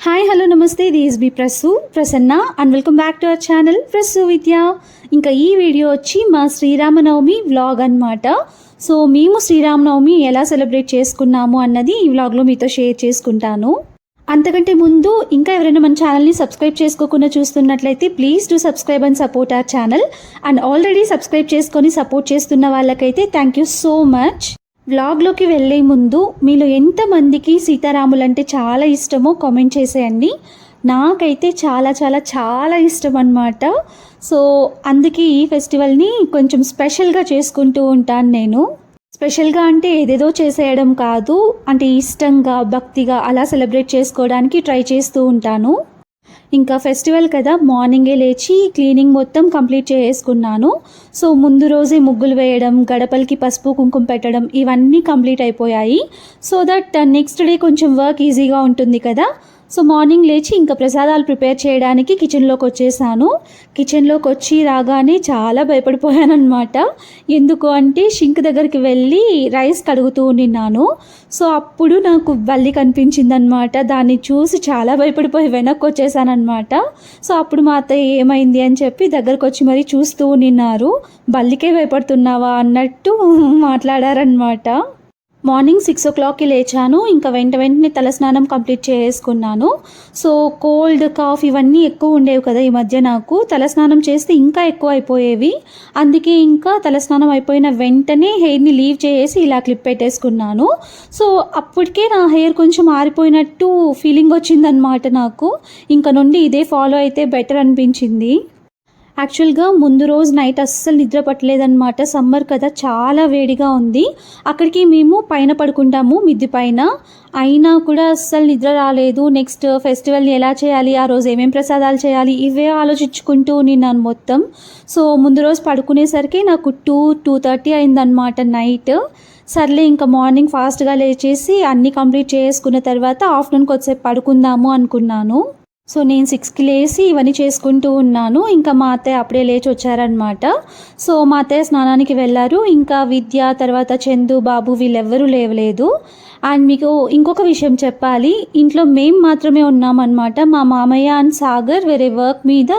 Hi hello నమస్తే this B Prasu Prasanna and welcome back to our channel Prasu Vidya ఇంకా ఈ video వచ్చి మా శ్రీరామనవమి వ్లాగ్ అన్నమాట. సో మేము శ్రీరామనవమి ఎలా సెలబ్రేట్ చేసుకున్నాము అన్నది ఈ వ్లాగ్లో మీతో షేర్ చేసుకుంటాను. అంతకంటే ముందు ఇంకా ఎవరైనా మన ఛానల్ని సబ్స్క్రైబ్ చేసుకోకుండా చూస్తున్నట్లయితే please do subscribe and support our channel and already subscribe చేసుకొని సపోర్ట్ చేస్తున్న వాళ్ళకైతే థ్యాంక్ యూ సో మచ్ వ్లాగ్లోకి వెళ్ళే ముందు మీలో ఎంతమందికి సీతారాములంటే చాలా ఇష్టమో కామెంట్ చేసేయండి. నాకైతే చాలా చాలా చాలా ఇష్టం అన్నమాట సో అందుకే ఈ ఫెస్టివల్ని కొంచెం స్పెషల్గా చేసుకుంటూ ఉంటాను నేను. స్పెషల్గా అంటే ఏదేదో చేసేయడం కాదు. అంటే ఇష్టంగా భక్తిగా అలా సెలబ్రేట్ చేసుకోవడానికి ట్రై చేస్తూ ఉంటాను. ఇంకా ఫెస్టివల్ కదా మార్నింగే లేచి క్లీనింగ్ మొత్తం కంప్లీట్ చేసుకున్నాను. సో ముందు రోజే ముగ్గులు వేయడం గడపలకి పసుపు కుంకుమ పెట్టడం ఇవన్నీ కంప్లీట్ అయిపోయాయి. సో దట్ నెక్స్ట్ డే కొంచెం వర్క్ ఈజీగా ఉంటుంది కదా. సో మార్నింగ్ లేచి ఇంకా ప్రసాదాలు ప్రిపేర్ చేయడానికి కిచెన్లోకి వచ్చేసాను. కిచెన్లోకి వచ్చి రాగానే చాలా భయపడిపోయాను అనమాట ఎందుకు అంటే షింక్ దగ్గరికి వెళ్ళి రైస్ కడుగుతూ నిన్నాను సో అప్పుడు నాకు బల్లి కనిపించింది అనమాట దాన్ని చూసి చాలా భయపడిపోయి వెనక్కి వచ్చేసానమాట సో అప్పుడు మా అత్తయ్య ఏమైంది అని చెప్పి దగ్గరకు వచ్చి మరీ చూస్తూ నిన్నారు బల్లికే భయపడుతున్నావా? అన్నట్టు మాట్లాడారనమాట మార్నింగ్ సిక్స్ ఓ క్లాక్కి లేచాను. ఇంకా వెంట వెంటనే తలస్నానం కంప్లీట్ చేసుకున్నాను. సో కోల్డ్ కాఫ్ ఇవన్నీ ఎక్కువ ఉండేవి కదా ఈ మధ్య నాకు. తలస్నానం చేస్తే ఇంకా ఎక్కువ అయిపోయేవి. అందుకే ఇంకా తలస్నానం అయిపోయిన వెంటనే హెయిర్ని లీవ్ చేసి ఇలా క్లిప్ పెట్టేసుకున్నాను. సో అప్పటికే నా హెయిర్ కొంచెం ఆరిపోయినట్టు ఫీలింగ్ వచ్చిందనమాట నాకు. ఇంకా నుండి ఇదే ఫాలో అయితే బెటర్ అనిపించింది. యాక్చువల్గా ముందు రోజు నైట్ అస్సలు నిద్ర పట్టలేదన్నమాట. సమ్మర్ కదా చాలా వేడిగా ఉంది. అక్కడికి మేము పైన పడుకుంటాము మిద్ది పైన. అయినా కూడా అస్సలు నిద్ర రాలేదు. నెక్స్ట్ ఫెస్టివల్ని ఎలా చేయాలి ఆ రోజు ఏమేమి ప్రసాదాలు చేయాలి ఇవే ఆలోచించుకుంటూ నిన్నాను మొత్తం. సో ముందు రోజు పడుకునేసరికి నాకు టూ టూ థర్టీ అయిందనమాట నైట్. సర్లే ఇంకా మార్నింగ్ ఫాస్ట్గా లేచేసి అన్నీ కంప్లీట్ చేసుకున్న తర్వాత ఆఫ్టర్నూన్ కొద్దిసేపు పడుకుందాము అనుకున్నాను. సో నేను సిక్స్కి లేచి ఇవన్నీ చేసుకుంటూ ఉన్నాను. ఇంకా మా అత్తయ్య అప్పుడే లేచి వచ్చారనమాట సో మా అత్తయ్య స్నానానికి వెళ్ళారు. ఇంకా విద్య తర్వాత చందు బాబు వీళ్ళెవ్వరూ లేవలేదు. అండ్ మీకు ఇంకొక విషయం చెప్పాలి. ఇంట్లో మేము మాత్రమే ఉన్నామన్నమాట. మా మామయ్య అండ్ సాగర్ వేరే వర్క్ మీద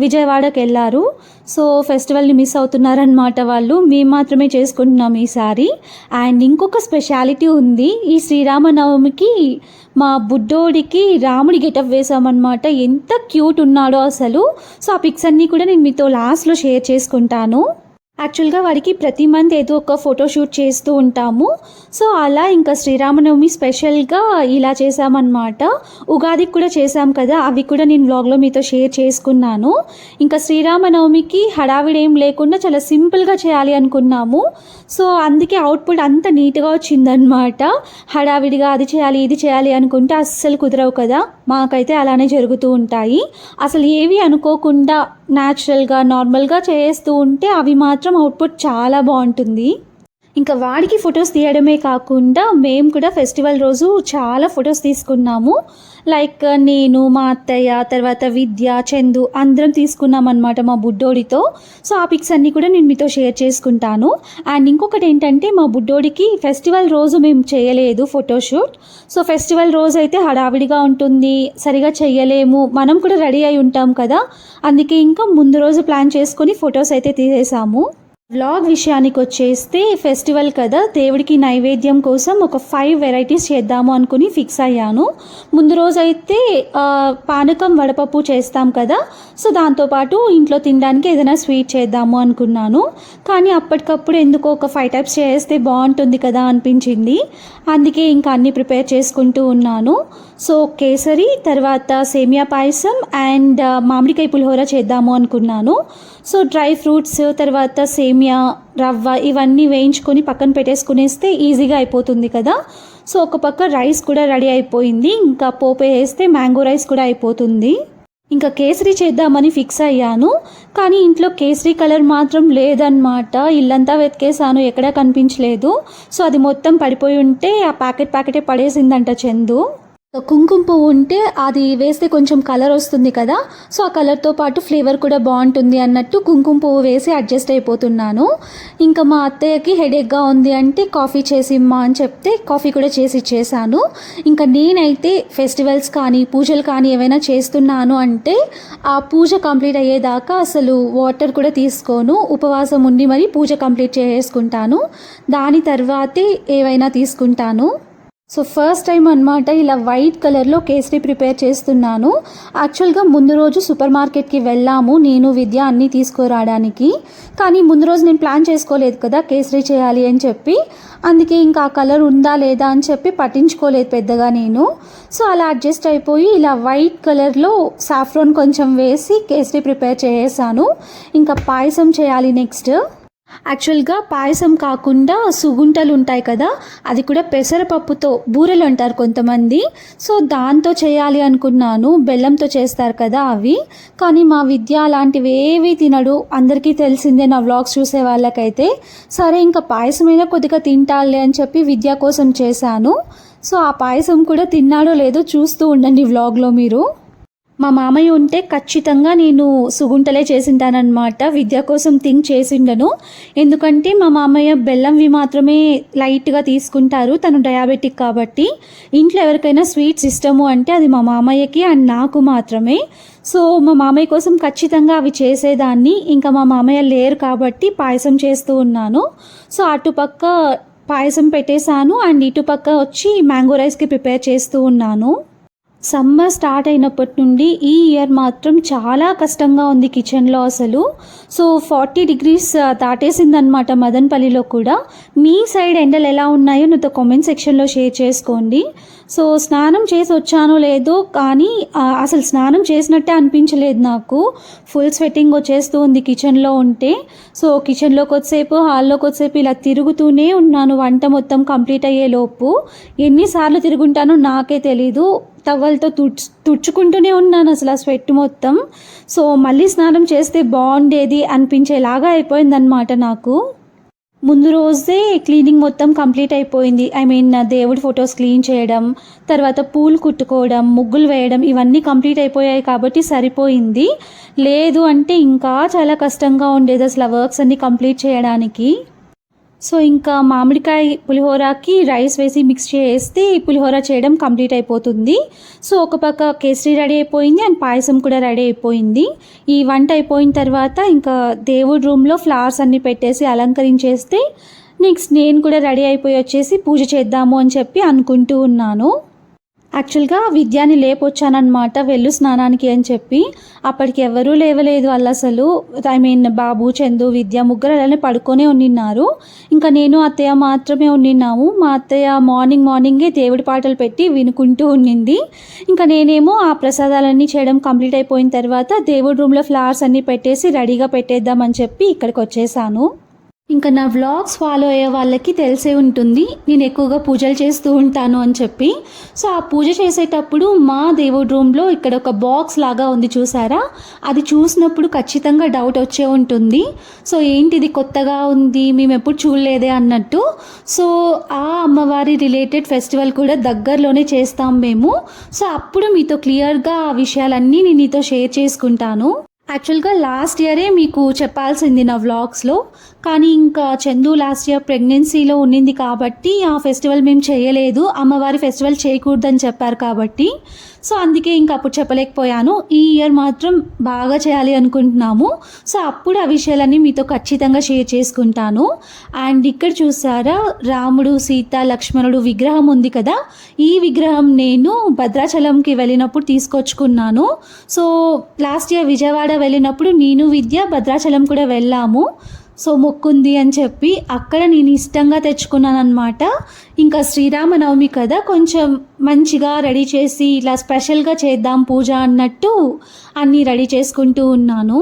విజయవాడకి వెళ్ళారు. సో ఫెస్టివల్ని మిస్ అవుతున్నారనమాట వాళ్ళు. మేము మాత్రమే చేసుకుంటున్నాం ఈసారి. అండ్ ఇంకొక స్పెషాలిటీ ఉంది. ఈ శ్రీరామనవమికి మా బుడ్డోడికి రాముడి గెటప్ వేసామన్నమాట ఎంత క్యూట్ ఉన్నాడో అసలు. సో ఆ పిక్స్ అన్నీ కూడా నేను మీతో లాస్ట్లో షేర్ చేసుకుంటాను. యాక్చువల్గా వాడికి ప్రతి మంత్ ఏదో ఒక ఫోటో షూట్ చేస్తూ ఉంటాము. సో అలా ఇంకా శ్రీరామనవమి స్పెషల్గా ఇలా చేసామన్నమాట ఉగాదికి కూడా చేసాం కదా అవి కూడా నేను వ్లాగ్లో మీతో షేర్ చేసుకున్నాను. ఇంకా శ్రీరామనవమికి హడావిడి ఏం లేకుండా చాలా సింపుల్గా చేయాలి అనుకున్నాము. సో అందుకే అవుట్పుట్ అంత నీట్గా వచ్చిందనమాట హడావిడిగా అది చేయాలి ఇది చేయాలి అనుకుంటే అస్సలు కుదరవు కదా. మాకైతే అలానే జరుగుతూ ఉంటాయి. అసలు ఏవి అనుకోకుండా న్యాచురల్గా నార్మల్గా చేస్తూ ఉంటే అవి మాత్రం అవుట్పుట్ చాలా బాగుంటుంది. ఇంకా వాడికి ఫొటోస్ తీయడమే కాకుండా మేము కూడా ఫెస్టివల్ రోజు చాలా ఫొటోస్ తీసుకున్నాము. లైక్ నేను మా అత్తయ్య తర్వాత విద్య చందు అందరం తీసుకున్నాం అనమాట మా బుడ్డోడితో. సో ఆ పిక్స్ అన్నీ కూడా నేను మీతో షేర్ చేసుకుంటాను. అండ్ ఇంకొకటి ఏంటంటే మా బుడ్డోడికి ఫెస్టివల్ రోజు మేము చేయలేదు ఫోటోషూట్ సో ఫెస్టివల్ రోజు అయితే హడావిడిగా ఉంటుంది సరిగా చేయలేము మనం కూడా రెడీ అయి ఉంటాం కదా. అందుకే ఇంకా ముందు రోజు ప్లాన్ చేసుకొని ఫొటోస్ అయితే తీసేసాము. వ్లాగ్ విషయానికి వచ్చేస్తే ఫెస్టివల్ కదా దేవుడికి నైవేద్యం కోసం ఒక ఫైవ్ వెరైటీస్ చేద్దాము అనుకుని ఫిక్స్ అయ్యాను. ముందు రోజైతే పానకం వడపప్పు చేస్తాం కదా సో దాంతోపాటు ఇంట్లో తినడానికి ఏదైనా స్వీట్ చేద్దాము అనుకున్నాను. కానీ అప్పటికప్పుడు ఎందుకో ఒక ఫైవ్ టైప్స్ చేస్తే బాగుంటుంది కదా అనిపించింది. అందుకే ఇంకా అన్నీ ప్రిపేర్ చేసుకుంటూ ఉన్నాను. సో కేసరి తర్వాత సేమియా పాయసం అండ్ uh, మామిడికాయ పులిహోర చేద్దాము అనుకున్నాను. సో డ్రై ఫ్రూట్స్ తర్వాత సేమియా రవ్వ ఇవన్నీ వేయించుకొని పక్కన పెట్టేసుకునేస్తే ఈజీగా అయిపోతుంది కదా. సో ఒక పక్క రైస్ కూడా రెడీ అయిపోయింది. ఇంకా పోపు వేస్తే మ్యాంగో రైస్ కూడా అయిపోతుంది. ఇంకా కేసరి చేద్దామని ఫిక్స్ అయ్యాను. కానీ ఇంట్లో కేసరి కలర్ మాత్రం లేదన్నమాట. ఇల్లంతా వెతికేసాను ఎక్కడా కనిపించలేదు. సో అది మొత్తం పడిపోయి ఉంటే ఆ ప్యాకెట్ ప్యాకెటే పడేసిందంట చందు. కుంకుమ పువ్వు ఉంటే అది వేస్తే కొంచెం కలర్ వస్తుంది కదా. సో ఆ కలర్తో పాటు ఫ్లేవర్ కూడా బాగుంటుంది అన్నట్టు కుంకుమ పువ్వు వేసి అడ్జస్ట్ అయిపోతున్నాను. ఇంకా మా అత్తయ్యకి హెడేక్గా ఉంది అంటే కాఫీ చేసి ఇమ్మా అని చెప్తే కాఫీ కూడా చేసి ఇచ్చేసాను. ఇంకా నేనైతే ఫెస్టివల్స్ కానీ పూజలు కానీ ఏవైనా చేస్తున్నాను అంటే ఆ పూజ కంప్లీట్ అయ్యేదాకా అసలు వాటర్ కూడా తీసుకోను. ఉపవాసం ఉండి మరి పూజ కంప్లీట్ చేసుకుంటాను. దాని తర్వాతే ఏవైనా తీసుకుంటాను. సో ఫస్ట్ టైం అనమాట ఇలా వైట్ కలర్లో కేసరి ప్రిపేర్ చేస్తున్నాను. యాక్చువల్గా ముందు రోజు సూపర్ మార్కెట్కి వెళ్ళాము నేను విద్య అన్నీ తీసుకురావడానికి. కానీ ముందు రోజు నేను ప్లాన్ చేసుకోలేదు కదా కేసరి చేయాలి అని చెప్పి. అందుకే ఇంకా ఆ కలర్ ఉందా లేదా అని చెప్పి పట్టించుకోలేదు పెద్దగా నేను. సో అలా అడ్జస్ట్ అయిపోయి ఇలా వైట్ కలర్లో సాఫ్రోన్ కొంచెం వేసి కేసరి ప్రిపేర్ చేసేసాను ఇంకా పాయసం చేయాలి నెక్స్ట్ యాక్చువల్గా పాయసం కాకుండా సుగుంటలు ఉంటాయి కదా అది కూడా పెసరపప్పుతో బూరెలు అంటారు కొంతమంది. సో దాంతో చేయాలి అనుకున్నాను బెల్లంతో చేస్తారు కదా అవి. కానీ మా విద్య అలాంటివి ఏవి తినడు. అందరికీ తెలిసిందే నా వ్లాగ్స్ చూసే వాళ్ళకైతే. సరే ఇంకా పాయసమైనా కొద్దిగా తింటాలే అని చెప్పి విద్య కోసం చేశాను. సో ఆ పాయసం కూడా తిన్నాడో లేదో చూస్తూ ఉండండి వ్లాగ్లో మీరు. మా మామయ్య ఉంటే ఖచ్చితంగా నేను సుగుంటలే చేసింటానమాట విద్య కోసం థింక్ చేసిండను. ఎందుకంటే మా మామయ్య బెల్లంవి మాత్రమే లైట్గా తీసుకుంటారు. తను డయాబెటిక్ కాబట్టి ఇంట్లో ఎవరికైనా స్వీట్స్ ఇష్టము అంటే అది మా మామయ్యకి అండ్ నాకు మాత్రమే. సో మా మామయ్య కోసం ఖచ్చితంగా అవి చేసేదాన్ని. ఇంకా మా మామయ్య లేరు కాబట్టి పాయసం చేస్తూ ఉన్నాను. సో అటుపక్క పాయసం పెట్టేశాను. అండ్ ఇటుపక్క వచ్చి మ్యాంగో రైస్కి ప్రిపేర్ చేస్తూ ఉన్నాను. సమ్మర్ స్టార్ట్ అయినప్పటి నుండి ఈ ఇయర్ మాత్రం చాలా కష్టంగా ఉంది కిచెన్లో అసలు. సో ఫార్టీ డిగ్రీస్ దాటేసిందనమాట మదన్పల్లిలో కూడా. మీ సైడ్ ఎండలు ఎలా ఉన్నాయో నాతో కామెంట్ సెక్షన్లో షేర్ చేసుకోండి. సో స్నానం చేసి వచ్చానో లేదో కానీ అసలు స్నానం చేసినట్టే అనిపించలేదు నాకు. ఫుల్ స్వెట్టింగ్ వచ్చేస్తూ ఉంది కిచెన్లో ఉంటే. సో కిచెన్లోకి వచ్చేపు హాల్లోకి వచ్చేపు ఇలా తిరుగుతూనే ఉన్నాను వంట మొత్తం కంప్లీట్ అయ్యే లోపు. ఎన్నిసార్లు తిరుగుంటానో నాకే తెలీదు. టవల్తో తుడ్చు తుడుచుకుంటూనే ఉన్నాను అసలు ఆ స్వెట్ మొత్తం. సో మళ్ళీ స్నానం చేస్తే బాగుండేది అనిపించేలాగా అయిపోయిందనమాట నాకు. ముందు రోజే క్లీనింగ్ మొత్తం కంప్లీట్ అయిపోయింది. ఐ మీన్ నా దేవుడి ఫొటోస్ క్లీన్ చేయడం తర్వాత పూలు కుట్టుకోవడం ముగ్గులు వేయడం ఇవన్నీ కంప్లీట్ అయిపోయాయి కాబట్టి సరిపోయింది. లేదు అంటే ఇంకా చాలా కష్టంగా ఉండేది అసలు వర్క్స్ అన్నీ కంప్లీట్ చేయడానికి. సో ఇంకా మామిడికాయ పులిహోరకి రైస్ వేసి మిక్స్ చేస్తే పులిహోర చేయడం కంప్లీట్ అయిపోతుంది. సో ఒక పక్క కేసరి రెడీ అయిపోయింది అండ్ పాయసం కూడా రెడీ అయిపోయింది. ఈ వంట అయిపోయిన తర్వాత ఇంకా దేవుడి రూమ్లో ఫ్లవర్స్ అన్నీ పెట్టేసి అలంకరించేస్తే నెక్స్ట్ నేను కూడా రెడీ అయిపోయి వచ్చేసి పూజ చేద్దాము అని చెప్పి అనుకుంటూ ఉన్నాను. యాక్చువల్గా విద్యాని లేపొచ్చానమాట వెళ్ళు స్నానానికి అని చెప్పి. అప్పటికి ఎవరూ లేవలేదు వాళ్ళు అసలు. ఐ మీన్ బాబు చందు విద్య ముగ్గురు అలానే పడుకొనే ఉండిన్నారు. ఇంకా నేను అత్తయ్య మాత్రమే ఉండిన్నాము. మా అత్తయ్య మార్నింగ్ మార్నింగే దేవుడి పాటలు పెట్టి వినుకుంటూ ఉండింది. ఇంకా నేనేమో ఆ ప్రసాదాలన్నీ చేయడం కంప్లీట్ అయిపోయిన తర్వాత దేవుడి రూమ్లో ఫ్లవర్స్ అన్నీ పెట్టేసి రెడీగా పెట్టేద్దామని చెప్పి ఇక్కడికి వచ్చేసాను. ఇంకా నా వ్లాగ్స్ ఫాలో అయ్యే వాళ్ళకి తెలిసే ఉంటుంది. నేను ఎక్కువగా పూజలు చేస్తూ ఉంటాను అని చెప్పి. సో ఆ పూజ చేసేటప్పుడు మా దేవుడి రూమ్లో ఇక్కడ ఒక బాక్స్ లాగా ఉంది చూసారా? అది చూసినప్పుడు ఖచ్చితంగా డౌట్ వచ్చే ఉంటుంది. సో ఏంటిది కొత్తగా ఉంది? మేము ఎప్పుడు చూడలేదే అన్నట్టు. సో ఆ అమ్మవారి రిలేటెడ్ ఫెస్టివల్ కూడా దగ్గరలోనే చేస్తాం మేము. సో అప్పుడు మీతో క్లియర్గా ఆ విషయాలన్నీ నేను నీతో షేర్ చేసుకుంటాను. యాక్చువల్గా లాస్ట్ ఇయరే మీకు చెప్పాల్సింది నా వ్లాగ్స్లో. కానీ ఇంకా చందు లాస్ట్ ఇయర్ ప్రెగ్నెన్సీలో ఉండింది కాబట్టి ఆ ఫెస్టివల్ మేము చేయలేదు. అమ్మవారి ఫెస్టివల్ చేయకూడదని చెప్పారు కాబట్టి. సో అందుకే ఇంకా అప్పుడు చెప్పలేకపోయాను. ఈ ఇయర్ మాత్రం బాగా చేయాలి అనుకుంటున్నాము. సో అప్పుడు ఆ విషయాలన్నీ మీతో ఖచ్చితంగా షేర్ చేసుకుంటాను. అండ్ ఇక్కడ చూసారా రాముడు సీత లక్ష్మణుడు విగ్రహం ఉంది కదా? ఈ విగ్రహం నేను భద్రాచలంకి వెళ్ళినప్పుడు తీసుకొచ్చుకున్నాను. సో లాస్ట్ ఇయర్ విజయవాడ వెళ్ళినప్పుడు నేను విద్య భద్రాచలం కూడా వెళ్ళాము. సో మొక్కుంది అని చెప్పి అక్కడ నేను ఇష్టంగా తెచ్చుకున్నాను అనమాట ఇంకా శ్రీరామనవమి కదా కొంచెం మంచిగా రెడీ చేసి ఇలా స్పెషల్గా చేద్దాం పూజ అన్నట్టు అన్నీ రెడీ చేసుకుంటూ ఉన్నాను.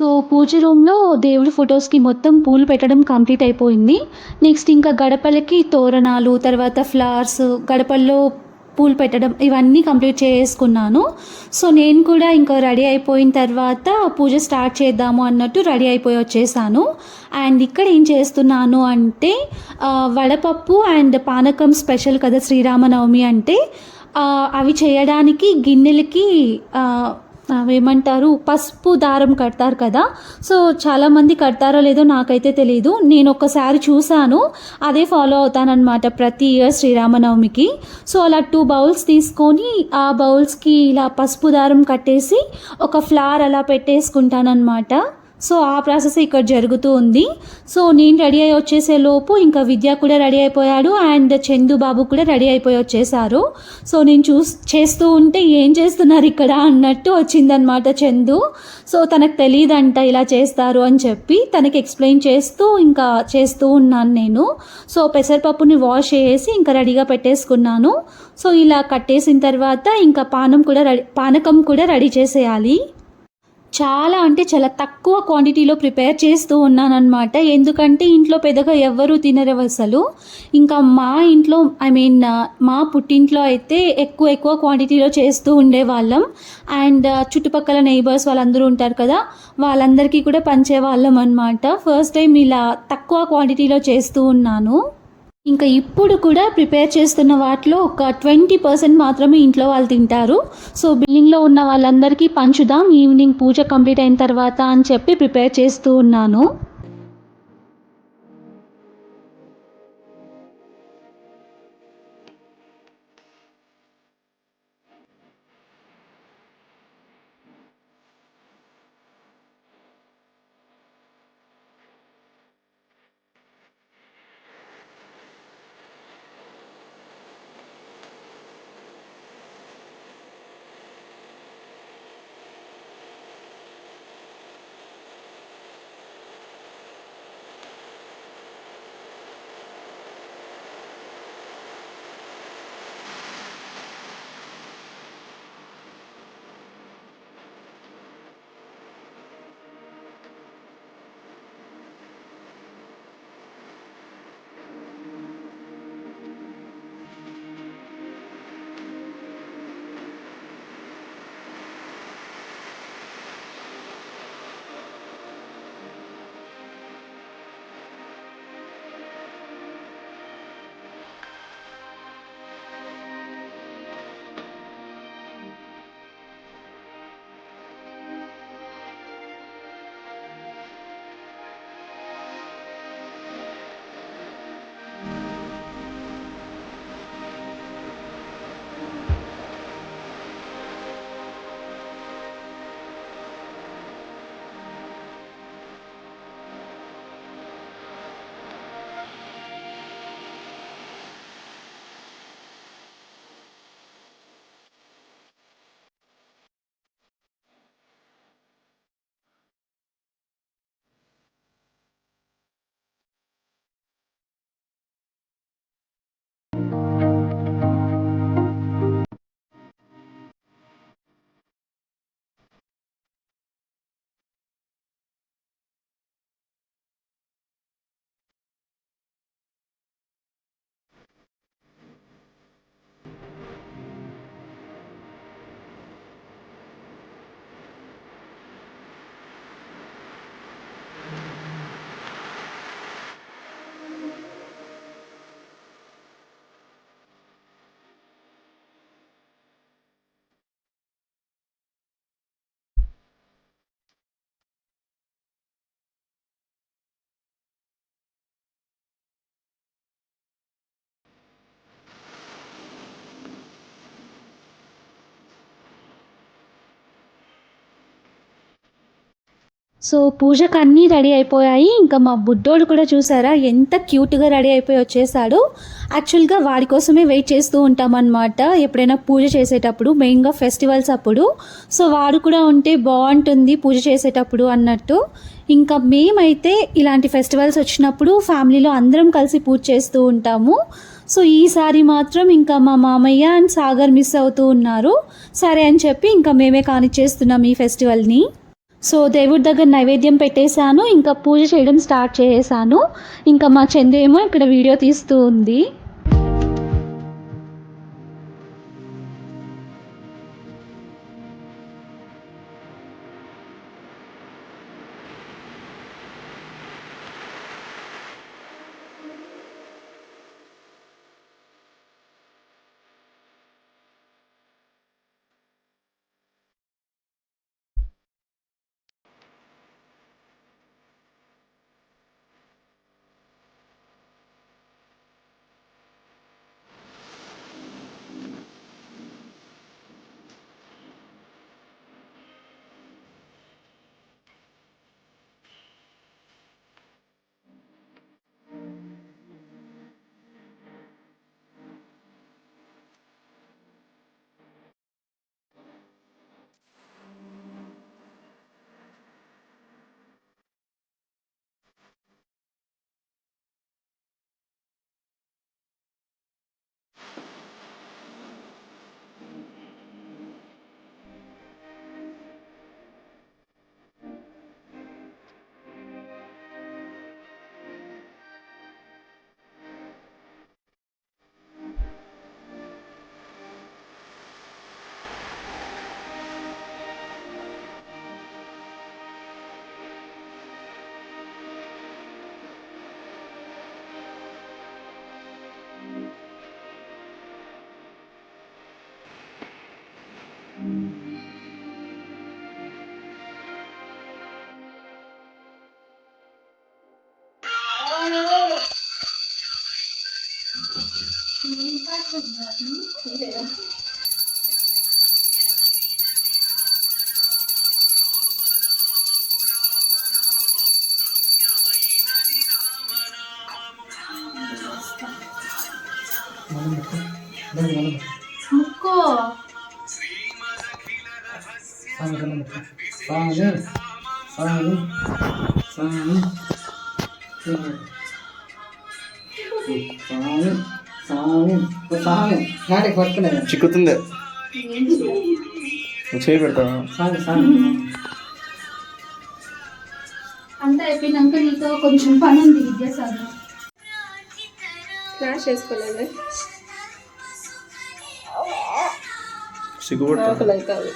సో పూజ రూమ్లో దేవుడి ఫొటోస్కి మొత్తం పూలు పెట్టడం కంప్లీట్ అయిపోయింది. నెక్స్ట్ ఇంకా గడపలకి తోరణాలు తర్వాత ఫ్లవర్స్ గడపల్లో పూలు పెట్టడం ఇవన్నీ కంప్లీట్ చేసుకున్నాను. సో నేను కూడా ఇంకా రెడీ అయిపోయిన తర్వాత పూజ స్టార్ట్ చేద్దాము అన్నట్టు రెడీ అయిపోయి వచ్చేసాను. అండ్ ఇక్కడ ఏం చేస్తున్నాను అంటే వడపప్పు అండ్ పానకం స్పెషల్ కదా శ్రీరామనవమి అంటే అవి చేయడానికి గిన్నెలకి ఏమంటారు? పసుపు దారం కడతారు కదా. సో చాలామంది కడతారో లేదో నాకైతే తెలియదు నేను ఒకసారి చూశాను. అదే ఫాలో అవుతానన్నమాట ప్రతి ఇయర్ శ్రీరామనవమికి. సో అలా టూ బౌల్స్ తీసుకొని ఆ బౌల్స్కి ఇలా పసుపు దారం కట్టేసి ఒక ఫ్లవర్ అలా పెట్టేసుకుంటానన్నమాట. సో ఆ ప్రాసెస్ ఇక్కడ జరుగుతూ ఉంది. సో నేను రెడీ అయి వచ్చేసే లోపు ఇంకా విద్య కూడా రెడీ అయిపోయాడు అండ్ చందు బాబు కూడా రెడీ అయిపోయి వచ్చేసారు. సో నేను చూస్ చేస్తూ ఉంటే ఏం చేస్తున్నారు ఇక్కడ అన్నట్టు వచ్చిందనమాట చందు. సో తనకు తెలియదంట ఇలా చేస్తారు అని చెప్పి తనకి ఎక్స్ప్లెయిన్ చేస్తూ ఇంకా చేస్తూ ఉన్నాను నేను. సో పెసరపప్పుని వాష్ చేసి ఇంకా రెడీగా పెట్టేసుకున్నాను. సో ఇలా కట్టేసిన తర్వాత ఇంకా పానం కూడా రెడీ పానకం కూడా రెడీ చేసేయాలి. చాలా అంటే చాలా తక్కువ క్వాంటిటీలో ప్రిపేర్ చేస్తూ ఉన్నానన్నమాట. ఎందుకంటే ఇంట్లో పెద్దగా ఎవ్వరూ తినరు అసలు. ఇంకా మా ఇంట్లో ఐ మీన్ మా పుట్టింట్లో అయితే ఎక్కువ ఎక్కువ క్వాంటిటీలో చేస్తూ ఉండేవాళ్ళం. అండ్ చుట్టుపక్కల నైబర్స్ వాళ్ళందరూ ఉంటారు కదా వాళ్ళందరికీ కూడా పంచేవాళ్ళం అనమాట ఫస్ట్ టైం ఇలా తక్కువ క్వాంటిటీలో చేస్తూ ఉన్నాను. ఇంకా ఇప్పుడు కూడా ప్రిపేర్ చేస్తున్న వాటిలో ఒక ట్వంటీ పర్సెంట్ మాత్రమే ఇంట్లో వాళ్ళు తింటారు. సో బిల్డింగ్లో ఉన్న వాళ్ళందరికీ పంచుదాం ఈవినింగ్ పూజ కంప్లీట్ అయిన తర్వాత అని చెప్పి ప్రిపేర్ చేస్తూ ఉన్నాను. సో పూజకు అన్నీ రెడీ అయిపోయాయి. ఇంకా మా బుడ్డోడు కూడా చూసారా? ఎంత క్యూట్గా రెడీ అయిపోయి వచ్చేసాడు. యాక్చువల్గా వాడి కోసమే వెయిట్ చేస్తూ ఉంటామన్నమాట. ఎప్పుడైనా పూజ చేసేటప్పుడు మెయిన్గా ఫెస్టివల్స్ అప్పుడు. సో వాడు కూడా ఉంటే బాగుంటుంది పూజ చేసేటప్పుడు అన్నట్టు. ఇంకా మేమైతే ఇలాంటి ఫెస్టివల్స్ వచ్చినప్పుడు ఫ్యామిలీలో అందరం కలిసి పూజ చేస్తూ ఉంటాము. సో ఈసారి మాత్రం ఇంకా మా మామయ్య అండ్ సాగర్ మిస్ అవుతూ ఉన్నారు. సరే అని చెప్పి ఇంకా మేమే కానిచ్చేస్తున్నాం ఈ ఫెస్టివల్ని. సో దేవుడి దగ్గర నైవేద్యం పెట్టేశాను ఇంకా పూజ చేయడం స్టార్ట్ చేసేసాను ఇంకా మా చందేమో ఇక్కడ వీడియో తీస్తూ ఉంది. Thank you. చిక్కుతుంది. నువ్వు చేయి స్వామి అంతా అయిపోయినాక నీతో కొంచెం పని ఉంది విద్యాసాగర్ క్లాష్ వేసుకోలేదు సిగ్గుపడతా ఆకలి అవుతుంది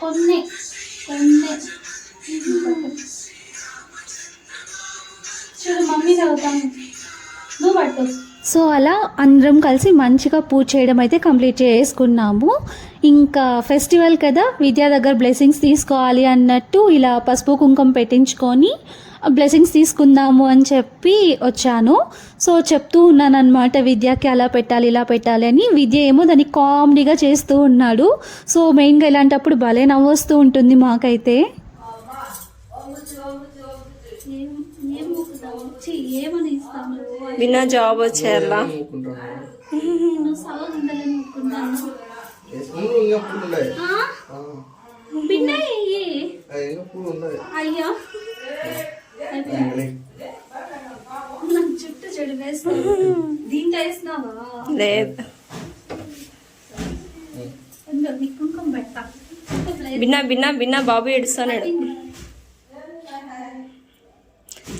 కొన్ని కొన్ని. చూడు మమ్మీ చదువుతాను. నువ్వు పట్టు. సో అలా అందరం కలిసి మంచిగా పూజ చేయడం అయితే కంప్లీట్ చేసుకున్నాము. ఇంకా ఫెస్టివల్ కదా విద్యా దగ్గర బ్లెస్సింగ్స్ తీసుకోవాలి అన్నట్టు ఇలా పసుపు కుంకుమ పెట్టించుకొని బ్లెస్సింగ్స్ తీసుకుందాము అని చెప్పి వచ్చాను. సో చెప్తూ ఉన్నాను అనమాట విద్యకి అలా పెట్టాలి ఇలా పెట్టాలి అని. విద్య ఏమో దాన్ని కామెడీగా చేస్తూ ఉన్నాడు. సో మెయిన్గా ఇలాంటప్పుడు భలే నవ్వొస్తూ ఉంటుంది మాకైతే. ఏమని ఇస్తాను విన్నా జాబ్ వచ్చేయాలా అయ్యా. చెడు దీంట్లో వేసినావా? లేదు. కుంకుమ పెడతా. బిన్నా బిన్నా బిన్నా బాబు ఏడుస్తున్నాడు.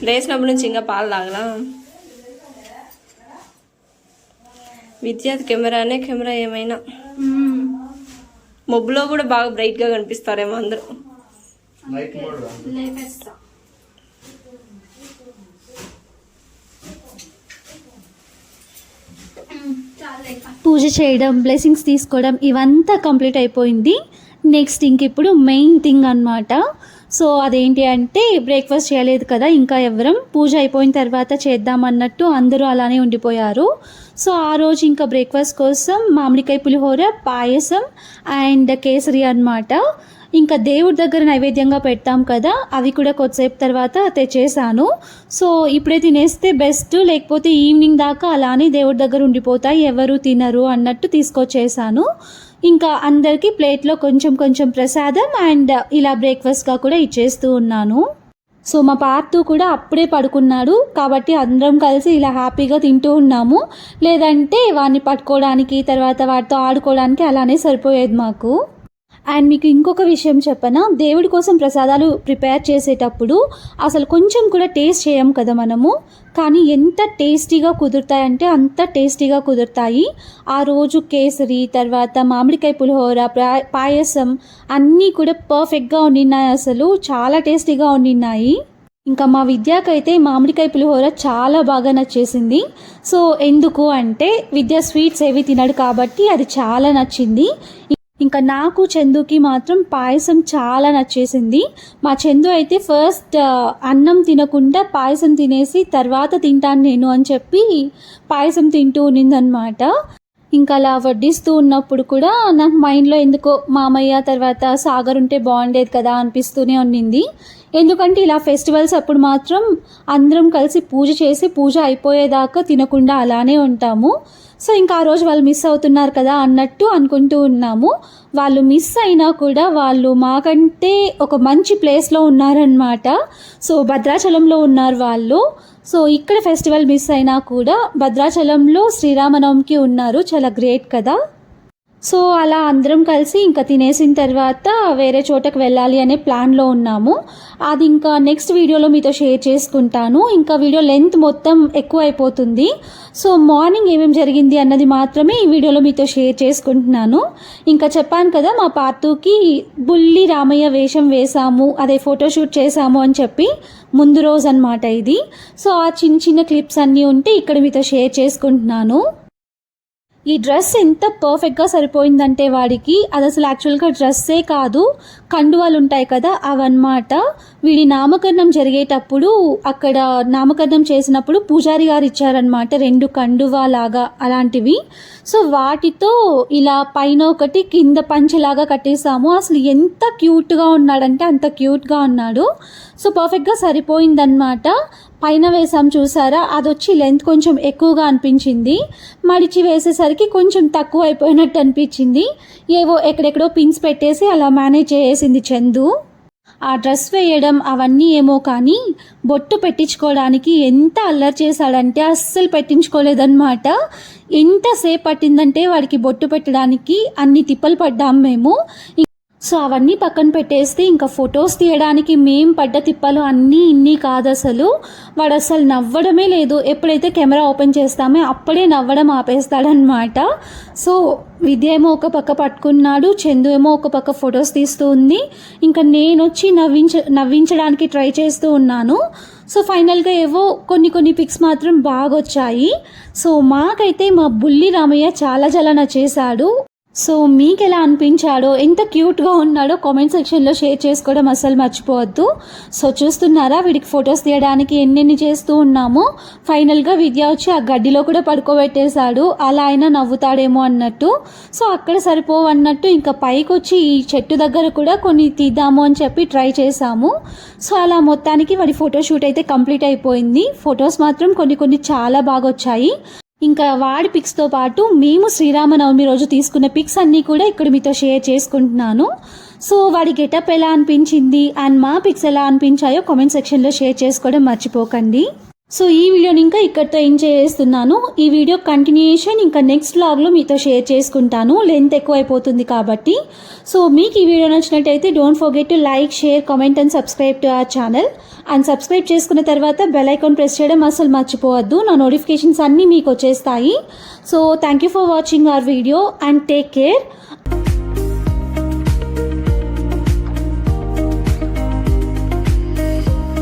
లేచినప్పటి నుంచి ఇంకా పాలు తాగలా విద్యార్థి కెమెరానే కెమెరా ఏమైనా. మబ్బులో కూడా బాగా బ్రైట్గా కనిపిస్తారేమో అందరూ. పూజ చేయడం బ్లెస్సింగ్స్ తీసుకోవడం ఇవంతా కంప్లీట్ అయిపోయింది. నెక్స్ట్ ఇంక ఇప్పుడు మెయిన్ థింగ్ అనమాట సో అదేంటి అంటే బ్రేక్ఫాస్ట్ చేయలేదు కదా ఇంకా ఎవరం పూజ అయిపోయిన తర్వాత చేద్దామన్నట్టు అందరూ అలానే ఉండిపోయారు. సో ఆ రోజు ఇంకా బ్రేక్ఫాస్ట్ కోసం మామిడికాయ పులిహోర పాయసం అండ్ కేసరి అనమాట ఇంకా దేవుడి దగ్గర నైవేద్యంగా పెడతాం కదా అవి కూడా కొద్దిసేపు తర్వాత తెచ్చేసాను సో ఇప్పుడే తినేస్తే బెస్ట్ లేకపోతే ఈవినింగ్ దాకా అలానే దేవుడి దగ్గర ఉండిపోతాయి ఎవరు తినరు అన్నట్టు తీసుకొచ్చేసాను. ఇంకా అందరికీ ప్లేట్లో కొంచెం కొంచెం ప్రసాదం అండ్ ఇలా బ్రేక్ఫాస్ట్గా కూడా ఇచ్చేస్తూ ఉన్నాను. సో మా పార్తు కూడా అప్పుడే పడుకున్నాడు కాబట్టి అందరం కలిసి ఇలా హ్యాపీగా తింటూ ఉన్నాము. లేదంటే వాడిని పట్టుకోవడానికి తర్వాత వాటితో ఆడుకోవడానికి అలానే సరిపోయేది మాకు. అండ్ మీకు ఇంకొక విషయం చెప్పనా? దేవుడి కోసం ప్రసాదాలు ప్రిపేర్ చేసేటప్పుడు అసలు కొంచెం కూడా టేస్ట్ చేయం కదా మనము? కానీ ఎంత టేస్టీగా కుదురుతాయంటే అంత టేస్టీగా కుదురుతాయి. ఆ రోజు కేసరి తర్వాత మామిడికాయ పులిహోర పాయసం అన్నీ కూడా పర్ఫెక్ట్గా ఉండినాయి అసలు. చాలా టేస్టీగా ఉండినాయి ఇంకా మా విద్యాకైతే మామిడికాయ పులిహోర చాలా బాగా నచ్చేసింది. సో ఎందుకు అంటే విద్య స్వీట్స్ ఏవి తినడు కాబట్టి అది చాలా నచ్చింది. ఇంకా నాకు చందుకి మాత్రం పాయసం చాలా నచ్చేసింది. మా చందు అయితే ఫస్ట్ అన్నం తినకుండా పాయసం తినేసి తర్వాత తింటాను నేను అని చెప్పి పాయసం తింటూ ఉన్నిందనమాట ఇంకా అలా వడ్డిస్తూ ఉన్నప్పుడు కూడా నాకు మైండ్లో ఎందుకో మామయ్య తర్వాత సాగర్ ఉంటే బాగుండేది కదా అనిపిస్తూనే ఉన్నింది. ఎందుకంటే ఇలా ఫెస్టివల్స్ అప్పుడు మాత్రం అందరం కలిసి పూజ చేసి పూజ అయిపోయేదాకా తినకుండా అలానే ఉంటాము. సో ఇంకా ఆ రోజు వాళ్ళు మిస్ అవుతున్నారు కదా అన్నట్టు అనుకుంటూ ఉన్నాము. వాళ్ళు మిస్ అయినా కూడా వాళ్ళు మాకంటే ఒక మంచి ప్లేస్లో ఉన్నారనమాట సో భద్రాచలంలో ఉన్నారు వాళ్ళు. సో ఇక్కడ ఫెస్టివల్ మిస్ అయినా కూడా భద్రాచలంలో శ్రీరామనవమికి ఉన్నారు. చాలా గ్రేట్ కదా. సో అలా అందరం కలిసి ఇంకా తినేసిన తర్వాత వేరే చోటకు వెళ్ళాలి అనే ప్లాన్లో ఉన్నాము. అది ఇంకా నెక్స్ట్ వీడియోలో మీతో షేర్ చేసుకుంటాను. ఇంకా వీడియో లెంత్ మొత్తం ఎక్కువ అయిపోతుంది సో మార్నింగ్ ఏమేమి జరిగింది అన్నది మాత్రమే ఈ వీడియోలో మీతో షేర్ చేసుకుంటున్నాను. ఇంకా చెప్పాను కదా మా పార్తూకి బుల్లి రామయ్య వేషం వేశాము అదే ఫోటోషూట్ చేశాము అని చెప్పి ముందు రోజు అనమాట ఇది. సో ఆ చిన్న చిన్న క్లిప్స్ అన్నీ ఉంటే ఇక్కడ మీతో షేర్ చేసుకుంటున్నాను. ఈ డ్రెస్ ఎంత పర్ఫెక్ట్గా సరిపోయిందంటే వాడికి అది అసలు యాక్చువల్గా డ్రెస్సే కాదు. కండువాలు ఉంటాయి కదా అవన్నమాట. వీడి నామకరణం జరిగేటప్పుడు అక్కడ నామకరణం చేసినప్పుడు పూజారి గారు ఇచ్చారనమాట రెండు కండువా లాగా అలాంటివి. సో వాటితో ఇలా పైన ఒకటి కింద పంచలాగా కట్టేసాము అసలు ఎంత క్యూట్గా ఉన్నాడంటే అంత క్యూట్గా ఉన్నాడు. సో పర్ఫెక్ట్గా సరిపోయిందనమాట పైన వేసాం చూసారా? అది వచ్చి లెంత్ కొంచెం ఎక్కువగా అనిపించింది. మడిచి వేసేసరికి కొంచెం తక్కువ అయిపోయినట్టు అనిపించింది. ఏవో ఎక్కడెక్కడో పిన్స్ పెట్టేసి అలా మేనేజ్ చేసింది చందు. ఆ డ్రెస్ వేయడం అవన్నీ ఏమో కానీ బొట్టు పెట్టించుకోవడానికి ఎంత అల్లరి చేశాడంటే అస్సలు పెట్టించుకోలేదన్నమాట. ఎంతసేపు పట్టిందంటే వాడికి బొట్టు పెట్టడానికి అన్ని తిప్పలు పడ్డాం మేము. సో అవన్నీ పక్కన పెట్టేస్తే ఇంకా ఫొటోస్ తీయడానికి మేం పడ్డ తిప్పలు అన్నీ ఇన్ని కాదు అసలు వాడు అసలు నవ్వడమే లేదు. ఎప్పుడైతే కెమెరా ఓపెన్ చేస్తామో అప్పుడే నవ్వడం ఆపేస్తాడనమాట సో విద్య ఏమో ఒక పక్క పట్టుకున్నాడు చందు ఏమో ఒక పక్క ఫొటోస్ తీస్తూ ఉంది. ఇంకా నేను వచ్చి నవ్వించ నవ్వించడానికి ట్రై చేస్తూ ఉన్నాను. సో ఫైనల్గా ఏవో కొన్ని కొన్ని పిక్స్ మాత్రం బాగా వచ్చాయి సో మాకైతే మా బుల్లి రామయ్య చాలా చాలా నచ్చేశాడు. సో మీకు ఎలా అనిపించాడో ఎంత క్యూట్గా ఉన్నాడో కామెంట్ సెక్షన్లో షేర్ చేసుకోవడం అసలు మర్చిపోవద్దు. సో చూస్తున్నారా వీడికి ఫొటోస్ తీయడానికి ఎన్నెన్ని చేస్తూ ఉన్నామో. ఫైనల్గా విద్య వచ్చి ఆ గడ్డిలో కూడా పడుకోబెట్టేశాడు. అలా అయినా నవ్వుతాడేమో అన్నట్టు. సో అక్కడ సరిపోవు అన్నట్టు ఇంకా పైకి వచ్చి ఈ చెట్టు దగ్గర కూడా కొన్ని తీద్దాము అని చెప్పి ట్రై చేశాము. సో అలా మొత్తానికి వాడి ఫోటోషూట్ అయితే కంప్లీట్ అయిపోయింది. ఫొటోస్ మాత్రం కొన్ని కొన్ని చాలా బాగా వచ్చాయి ఇంకా వాడి పిక్స్తో పాటు మేము శ్రీరామనవమి రోజు తీసుకున్న పిక్స్ అన్నీ కూడా ఇక్కడ మీతో షేర్ చేసుకుంటున్నాను. సో వాడి గెటప్ ఎలా అనిపించింది? అండ్ మా పిక్స్ ఎలా అనిపించాయో కామెంట్ సెక్షన్లో షేర్ చేసుకోవడం మర్చిపోకండి. సో ఈ వీడియోని ఇంకా ఇక్కడితో ఏం చేస్తున్నాను. ఈ వీడియో కంటిన్యూయేషన్ ఇంకా నెక్స్ట్ లాగ్లో మీతో షేర్ చేసుకుంటాను. లెంత్ ఎక్కువైపోతుంది కాబట్టి. సో మీకు ఈ వీడియో నచ్చినట్టయితే don't forget to like share comment and subscribe to our channel and subscribe చేసుకున్న తర్వాత బెల్ ఐకాన్ ప్రెస్ చేయడం అసలు మర్చిపోవద్దు. నా నోటిఫికేషన్స్ అన్నీ మీకు వచ్చేస్తాయి. So thank you for watching our video and take care